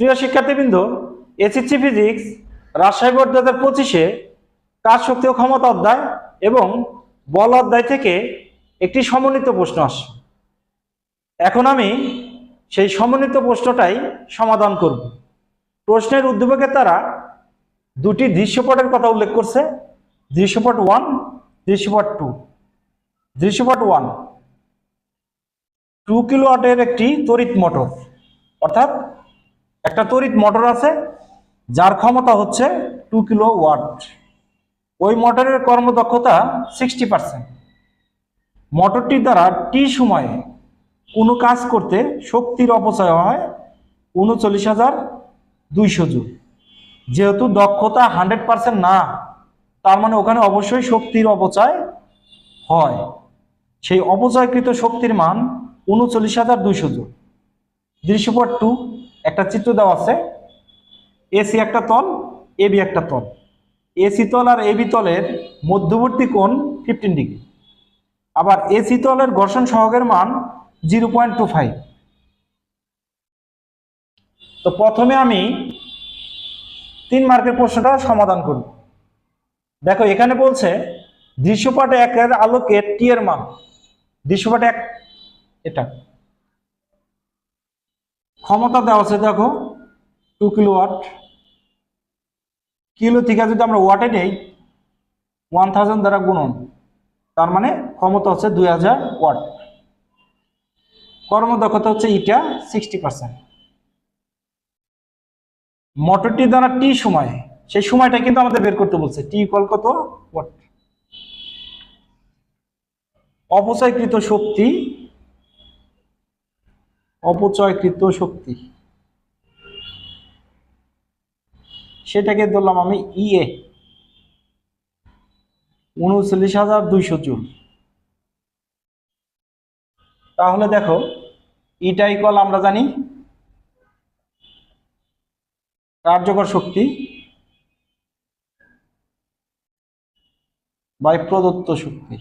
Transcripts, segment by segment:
প্রিয় শিক্ষার্থীবৃন্দ, SSC physics Rajshahi board দু হাজার পঁচিশে কাজ শক্তি ও ক্ষমতা অধ্যায় এবং বল অধ্যায় থেকে একটি সমন্বিত প্রশ্ন আসে। এখন আমি সেই সমন্বিত প্রশ্নটাই সমাধান করব। প্রশ্নের উদ্দীপকের তারা দুটি দৃশ্যপটের কথা উল্লেখ করছে। দৃশ্যপট ওয়ান, দৃশ্যপট টু। দৃশ্যপট ওয়ান, টু কিলোওয়াটের একটি তড়িৎ মোটর, অর্থাৎ একটা তড়িৎ মোটর আছে, যার ক্ষমতা হচ্ছে টু কিলো ওয়াট ওই মোটরের কর্মদক্ষতা সিক্সটি পার্সেন্ট মোটরটির দ্বারা টি সময়ে কোনো কাজ করতে শক্তির অপচয় হয় উনচল্লিশ হাজার দুইশো জুল। যেহেতু দক্ষতা হান্ড্রেড পার্সেন্ট না, তার মানে ওখানে অবশ্যই শক্তির অপচয় হয়। সেই অপচয়কৃত শক্তির মান উনচল্লিশ হাজার দুইশো জুল। দৃশ্যপট টু একটা চিত্র দেওয়া আছে। এসি একটা তল এবি একটা তল। এসি তল আর এবি তলের মধ্যবর্তী কোণ ফিফটিন ডিগ্রি আবার এসি তলের ঘর্ষণ সহগের মান জিরো পয়েন্ট টু ফাইভ তো প্রথমে আমি তিন মার্কের প্রশ্নটা সমাধান করব। দেখো, এখানে বলছে দৃশ্যপট একের আলোকে টি এর মান। দৃশ্যপট এক, এটা। ক্ষমতা দেওয়া আছে, দেখো টু কিলো ওয়াট কিলো থেকে যদি আমরা ওয়াটে নেই ওয়ান থাউজেন্ড দ্বারা গুণন, তার মানে ক্ষমতা হচ্ছে দুই হাজার ওয়াট কর্মদক্ষতা হচ্ছে ইটা সিক্সটি পার্সেন্ট মোটরটি দ্বারা টি সময়, সেই সময়টা কিন্তু আমাদের বের করতে বলছে টি ইকুয়াল কত? ওয়াট অপচয়কৃত শক্তি অপচয়কৃত শক্তি। সেটাকে ধরলাম আমি ইএ উনচল্লিশ হাজার দুইশো জুল। তাহলে দেখো ইটা ইকুয়াল আমরা জানি কার্যকর শক্তি বাই প্রদত্ত শক্তি।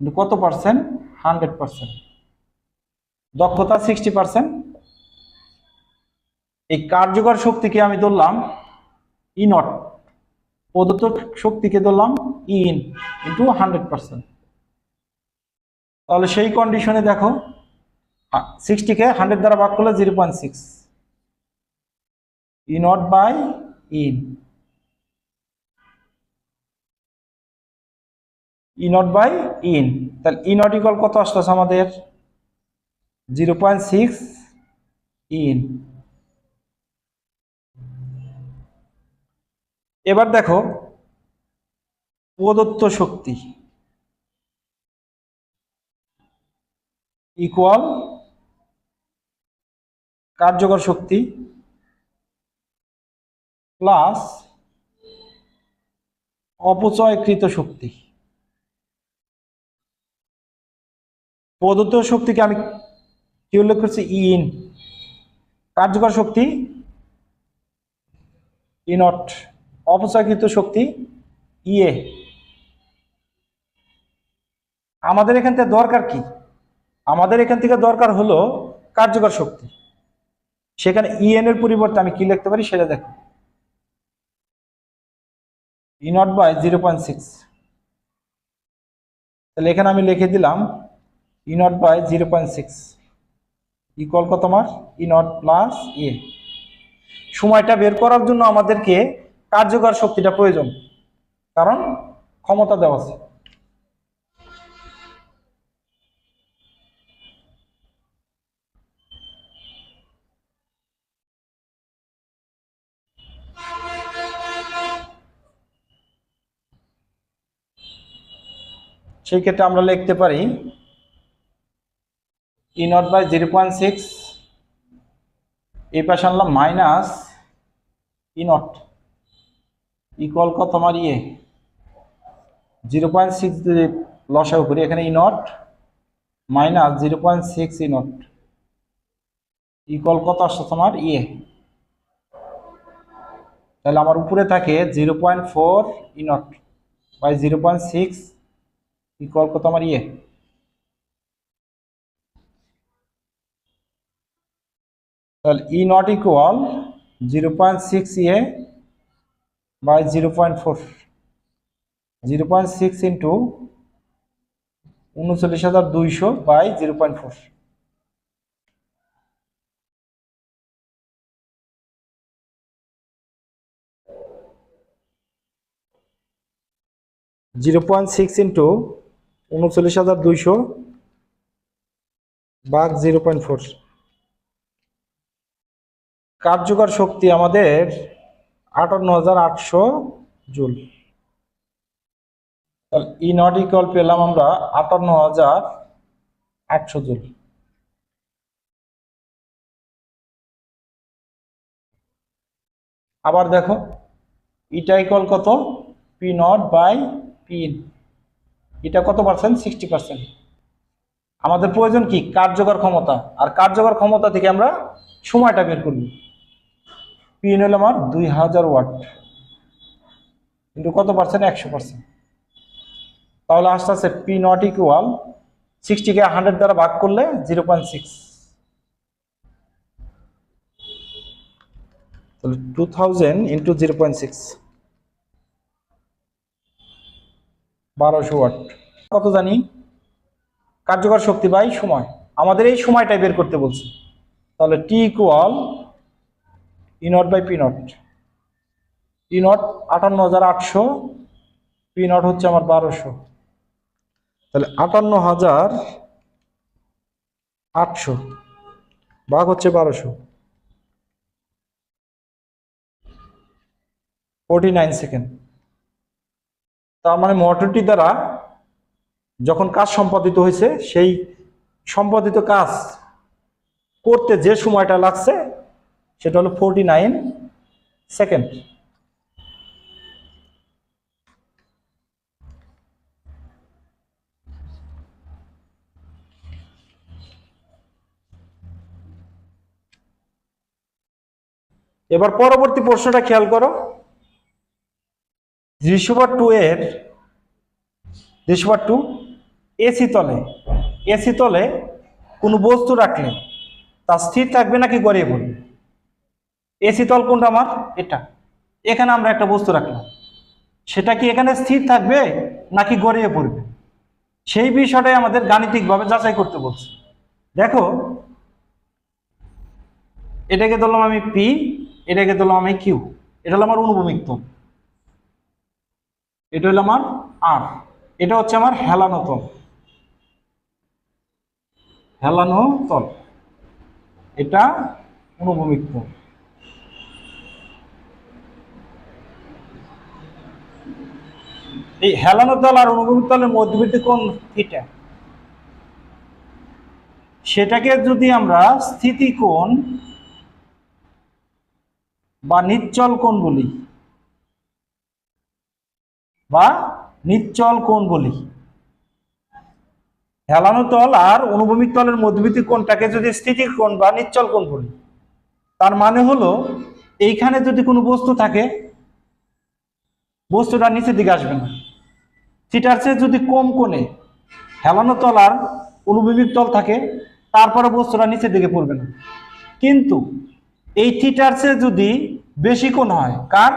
কত পার্সেন্ট হান্ড্রেড পার্সেন্ট। দক্ষতা সিক্সটি পার্সেন্ট। এই কার্যকর শক্তিকে আমি ধরলাম ই নট। প্রদত্ত শক্তিকে ধরলাম E in into hundred percent. তাহলে সেই কন্ডিশনে দেখো সিক্সটিকে হান্ড্রেড দ্বারা ভাগ করলে zero point six E naught by in. E naught by in তাহলে ই নট ইকুয়াল কত আসতেছে আমাদের? জিরো পয়েন্ট সিক্স ইন এবার দেখো, প্রদত্ত শক্তি ইকুয়াল কার্যকর শক্তি প্লাস অপচয়কৃত শক্তি। প্রদত্ত শক্তিকে আমি কি উল্লেখ করছি? ই ইন কার্যকর শক্তি ই নট অপচয়কৃত শক্তি ইএ আমাদের এখান থেকে দরকার কি? আমাদের এখান থেকে দরকার হলো কার্যকর শক্তি। সেখানে ইএন এর পরিবর্তে আমি কি লিখতে পারি সেটা দেখো। E naught by zero point six তাহলে এখানে আমি লিখে দিলাম E naught by zero point six equal কত আমার ই নট প্লাস এ সময়টা বের করার জন্য আমাদেরকে কার্যকর শক্তিটা প্রয়োজন। কারণ ক্ষমতা দেওয়া আছে। সেই ক্ষেত্রে আমরা লিখতে পারি E naught by zero point six এই পাশে আনলাম মাইনাস ই নট ইকুয়াল কত আমার ইয়ে জিরো পয়েন্ট সিক্স যদি করি, এখানে E naught minus zero point six E naught equal কত আসছে তোমার ইয়ে তাহলে আমার উপরে থাকে zero point four E naught by zero point six equal কত আমার ইয়ে তাহলে E naught equal zero point six A by zero point four zero point six into উনচল্লিশ হাজার দুইশো by zero point four zero point six into উনচল্লিশ হাজার দুইশো বাঘ জিরো পয়েন্ট ফোর কার্যকর শক্তি আমাদের আটান্ন হাজার আটশো জুল। ই নট ইকুয়াল পেলাম আমরা আটান্ন হাজার আটশো জুল। আবার দেখো ইটা ইকুয়াল কত? পি নট বাই পি এটা কত পার্সেন্ট সিক্সটি পার্সেন্ট আমাদের প্রয়োজন কি? কার্যকর ক্ষমতা। আর কার্যকর ক্ষমতা থেকে আমরা সময়টা বের করব। পিন হলো আমার দুই হাজার ওয়াট। কিন্তু কত পার্সেন্ট একশো পার্সেন্ট তাহলে আস্তে আস্তে পি নট ইকুয়াল সিক্সটিকে হান্ড্রেড দ্বারা ভাগ করলে জিরো পয়েন্ট সিক্স তাহলে two thousand into zero point six বারোশো ওয়াট। কত জানি? কার্যকর শক্তি বাই সময়। আমাদের এই সময়টাই বের করতে বলছে। তাহলে T equal E naught by P naught E naught আটান্ন হাজার আটশো পি নট হচ্ছে আমার বারোশো। তাহলে আটান্ন হাজার আটশো ভাগ হচ্ছে বারোশো। ফোরটি নাইন সেকেন্ড তার মানে মোটরটি দ্বারা যখন কাজ সম্পাদিত হয়েছে, সেই সম্পাদিত কাজ করতে যে সময়টা লাগছে সেটা হলো ফোরটি নাইন সেকেন্ড এবার পরবর্তী প্রশ্নটা খেয়াল করো। রিসোভার টু এর রিসোভার টু এসি তলে এসি তলে কোনো বস্তু রাখলে তা স্থির থাকবে নাকি গড়িয়ে পড়বে? এসি তল কোনটা আমার? এটা। এখানে আমরা একটা বস্তু রাখলাম। সেটা কি এখানে স্থির থাকবে নাকি গড়িয়ে পড়বে? সেই বিষয়টাই আমাদের গাণিতিকভাবে যাচাই করতে বলছে। দেখো, এটাকে ধরলাম আমি পি এটাকে ধরলাম আমি কিউ এটা হলো আমার অনুভূমিক তল। এটা হলো আমার আর এটা হচ্ছে আমার হেলানো তল। হেলানো তল। এটা অনুভূমিক তল। এই হেলানো তল আর অনুভূমিক তলের মধ্যবর্তী কোণ থিটা সেটাকে যদি আমরা স্থিতি কোণ বা নিশ্চল কোণ বলি, বা নিশ্চল কোণ বলি, হেলানো তল আর অনুভূমিক তলের মধ্যবর্তী কোণটাকে যদি স্থিতি কোণ বা নিশ্চল কোণ বলি, তার মানে হলো এইখানে যদি কোনো বস্তু থাকে, বস্তুটা নিচের দিকে আসবে না। চেয়ে যদি কম কোণে হেলানো তল আর অনুভূমিক তল থাকে, তারপরে বস্তুটা নিচের দিকে পড়বে না। কিন্তু এই থিটার চেয়ে যদি বেশি কোণ হয়, কার?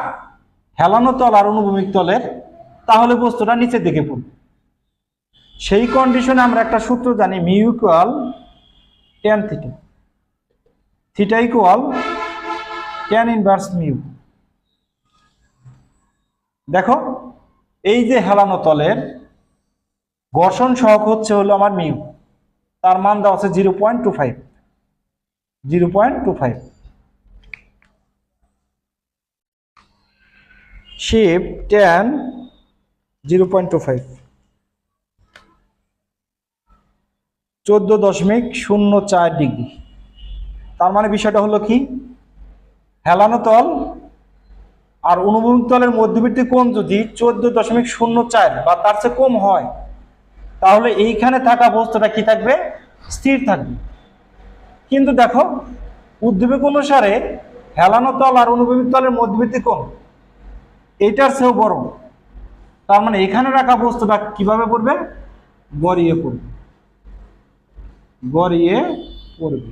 হেলানো তল আর অনুভূমিক তলের, তাহলে বস্তুটা নিচের দিকে পড়বে। সেই কন্ডিশনে আমরা একটা সূত্র জানি mu equal tan theta theta equal tan inverse mu দেখো এই যে হেলানো তলের ঘর্ষণ সহক হচ্ছে হলো আমার মিউ। তার মান দেওয়া আছে zero point two five. Zero point two five. Sheep tan zero point two five. চোদ্দ দশমিক শূন্য চার ডিগ্রি। তার মানে বিষয়টা হলো কি? হেলানো তল আর অনুভূমিক তলের মধ্যবর্তী কোণ যদি চোদ্দ দশমিক শূন্য চার বা তার চেয়ে কম হয়, তাহলে এইখানে থাকা বস্তুটা কি থাকবে? স্থির থাকবে। কিন্তু দেখো, উদ্দীপক অনুসারে হেলানো তল আর অনুভূমিক তলের মধ্যবর্তী কোণ, এইটার চেয়েও বড়। তার মানে এখানে রাখা বস্তুটা কীভাবে পড়বে? গড়িয়ে পড়বে। গড়িয়ে পড়বে।